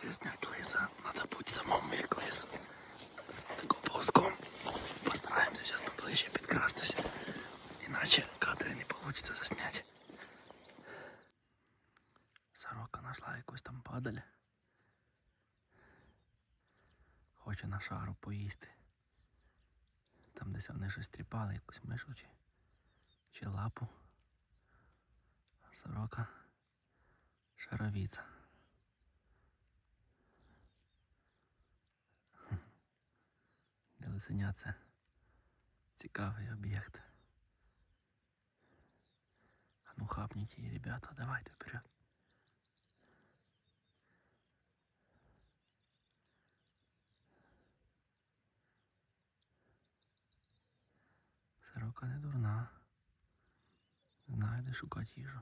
таки зняти лиса. Надо бути самому як лис. З полоском. Постараємося зараз поближче підкрастися. Іначе кадри не вийде засняти. Сорока знайшла якусь там падаль. Хоче на шару поїсти. Там десь вони щось тріпали, якусь мишу чи, чи лапу. Сорока шаровіця. Лисеня це цікавий об'єкт. А ну хапніть її, ребята, давайте вперед. Сорока не дурна. Знає, де шукати їжу.